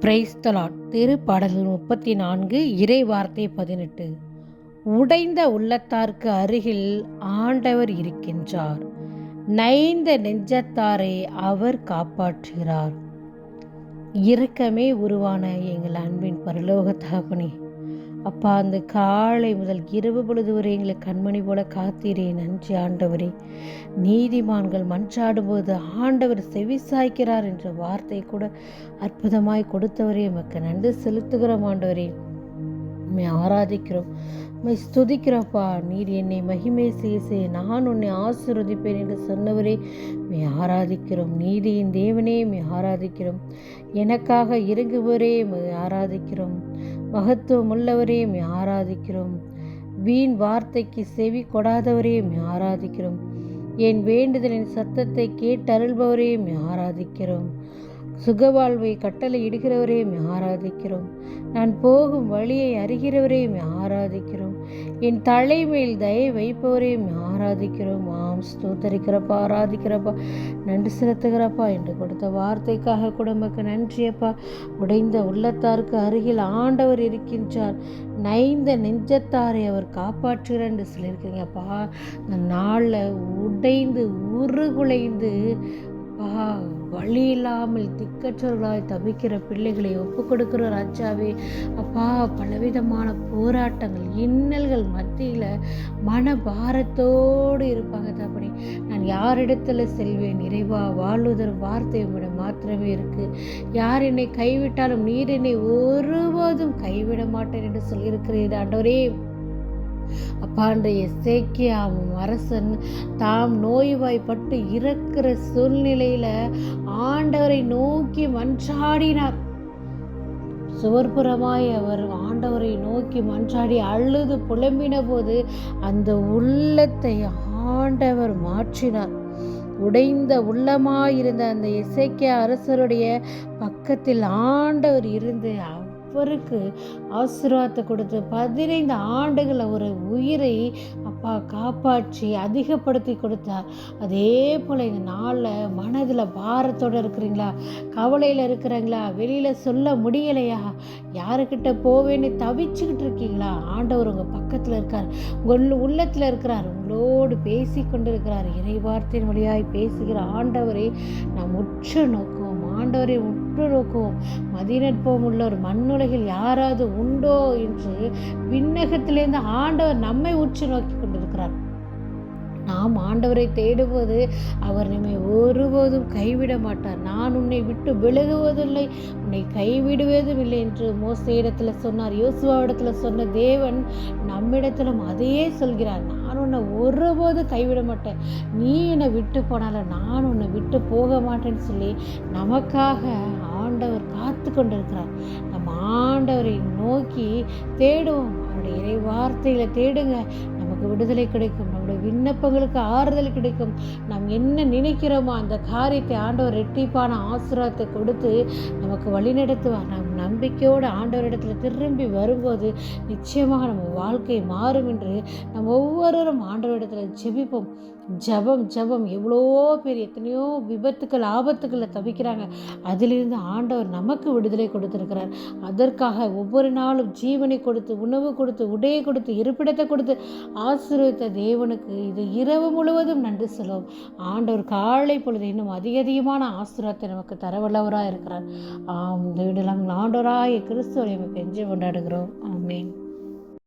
Praise the Lord திருப்பாடல்கள் முப்பத்தி நான்கு இறை வார்த்தை பதினெட்டு. உடைந்த உள்ளத்தார்க்கு அருகில் ஆண்டவர் இருக்கின்றார். நைந்த நெஞ்சத்தாரை அவர் காப்பாற்றுகிறார். இரக்கமே உருவான எங்கள் அன்பின் பரலோக தகப்பனே அப்பா அந்த காலை முதல் இரவு பொழுது வரை எங்களை கண்மணி போல காத்தீரே நன்றி ஆண்டவரே. நீதிமான்கள் மன்றாடும்போது ஆண்டவர் செவிசாய்க்கிறார் என்ற வார்த்தை கூட அற்புதமாய் கொடுத்தவரே. எமக்கு நன்றி செலுத்துகிறோம் ஆண்டவரே. உண்மை ஆராதிக்கிறோம் உண்மை ஸ்துதிக்கிறப்பா நீர் என்னை மகிமை செய்ய செய்ய நான் உன்னை ஆசிர்வதிப்பேன் என்று சொன்னவரே. மே ஆராதிக்கிறோம் நீதியின் தேவனே. மே ஆராதிக்கிறோம் எனக்காக இறங்குவரே மே ஆராதிக்கிறோம். மகத்துவம் உள்ளவரே ஆராதிக்கிறோம். வீண் வார்த்தைக்கு செவி கொடாதவரே ஆராதிக்கிறோம். என் வேண்டுதலின் சத்தத்தை கேட்டருள்பவரே ஆராதிக்கிறோம். சுகவாழ்வை கட்டளை ஆராதிக்கிறோம். நான் போகும் வழியை அறிகிறவரே ஆராதிக்கிறோம். என் தலைமையில் தயை வைப்பவரே ஆராதிக்கிறோம். ஆம் ஸ்தோத்தரிக்கிறப்பா ஆராதிக்கிறப்பா நன்றி செலுத்துகிறப்பா என்று கொடுத்த வார்த்தைக்காக குடும்பக்கு நன்றியப்பா உடைந்த உள்ளத்தாருக்கு அருகில் ஆண்டவர் இருக்கின்றார். நைந்த நெஞ்சத்தாரை அவர் காப்பாற்றுகிறார் என்று சொல்லியிருக்கிறீங்கப்பா இந்த நாளில் உடைந்து உருகுலைந்து பா வழி இல்லாமல் திக்கற்றவர்களாய் தவிக்கிற பிள்ளைகளை ஒப்பு கொடுக்கிற ராஜாவே. அப்பா பலவிதமான போராட்டங்கள் இன்னல்கள் மத்தியில் மன பாரத்தோடு இருப்பாங்க தப்படி நான் யாரிடத்துல செல்வேன்? இறைவா வாழ்வதர் வார்த்தை உம்மிடம் மாத்திரமே இருக்கு. யார் என்னை கைவிட்டாலும் நீர் என்னை ஒருபோதும் கைவிட மாட்டேன் என்று சொல்லியிருக்கிறீர் ஆண்டவரே. அப்பாண்ட எசேக்கியாவும் அரசன் தாம் நோய்வாய்ப்பட்டு இறக்கிற சூழ்நிலையில ஆண்டவரை நோக்கி மன்றாடினார். சுவர்புறமாய் அவர் ஆண்டவரை நோக்கி மன்றாடி அழுது புலம்பின போது அந்த உள்ளத்தை ஆண்டவர் மாற்றினார். உடைந்த உள்ளமாயிருந்த அந்த இசைக்கிய அரசருடைய பக்கத்தில் ஆண்டவர் இருந்து அவருக்கு ஆசீர்வாதத்தை கொடுத்து பதினைந்து ஆண்டுகளை ஒரு உயிரை அப்பா காப்பாற்றி அதிகப்படுத்தி கொடுத்தார். அதே போல் இந்த நாளில் மனதில் பாரத்தோடு இருக்கிறீங்களா? கவலையில் இருக்கிறாங்களா? வெளியில் சொல்ல முடியலையா? யாருக்கிட்ட போவேன்னு தவிச்சுக்கிட்டு இருக்கீங்களா? ஆண்டவர் உங்கள் பக்கத்தில் இருக்கார். உங்கள் உள்ளத்தில் இருக்கிறார். உங்களோடு பேசி கொண்டிருக்கிறார். இறை வார்த்தையின் வழியாய் பேசுகிற ஆண்டவரை நாம் உற்று நோக்குவோம். ஆண்டவரை உற்று மதிநட்பம் உள்ள ஒரு மண்ணுலகில் யாராவது உண்டோ என்று விண்ணகத்திலேருந்து ஆண்டவர் நம்மை உற்று நோக்கி கொண்டிருக்கிறார். நாம் ஆண்டவரை தேடுவது அவர் நம்மை ஒருபோதும் கைவிட மாட்டார். நான் உன்னை விட்டு விலகுவதில்லை உன்னை கைவிடுவதும் இல்லை என்று மோசையிடத்துல சொன்னார். யோசுவா இடத்துல சொன்ன தேவன் நம்மிடத்திலும் அதையே சொல்கிறார். நான் உன்னை ஒருபோதும் கைவிட மாட்டேன். நீ என்னை விட்டு போனாலும் நான் உன்னை விட்டு போக மாட்டேன்னு சொல்லி நமக்காக ஆண்டவர் காத்து கொண்டிருக்கிறார். நம்ம ஆண்டவரை நோக்கி தேடுவோம். அவருடைய இறை வார்த்தையில தேடுங்க. நமக்கு விடுதலை கிடைக்கும் நம்முடைய விண்ணப்பங்களுக்கு ஆறுதல் கிடைக்கும். நாம் என்ன நினைக்கிறோமோ அந்த காரியத்தை ஆண்டவர் ரெட்டிப்பான ஆசிரத்தை கொடுத்து நமக்கு வழிநடத்துவார். நம் நம்பிக்கையோடு ஆண்டவரிடத்தில் திரும்பி வரும்போது நிச்சயமாக நம்ம வாழ்க்கை மாறும் என்று நம்ம ஒவ்வொருவரும் ஆண்டவரிடத்தில் ஜெபிப்போம். ஜபம் ஜபம். எவ்வளோ பேர் எத்தனையோ விபத்துக்கள் ஆபத்துக்களை தவிக்கிறாங்க. அதிலிருந்து ஆண்டவர் நமக்கு விடுதலை கொடுத்துருக்கிறார். அதற்காக ஒவ்வொரு நாளும் ஜீவனை கொடுத்து உணவு கொடுத்து உடையை கொடுத்து இருப்பிடத்தை கொடுத்து ஆசீர்வித்த தேவனுக்கு இது இரவு முழுவதும் நன்றி சொல்லுவோம் ஆண்டவர் காலை பொழுது இன்னும் அதிக அதிகமான ஆசீர்வாதத்தை நமக்கு தரவல்லவராக இருக்கிறார் ஆம் ஆண்டோராய கிறிஸ்துவை நமக்கு கொண்டாடுகிறோம். ஆமீன்.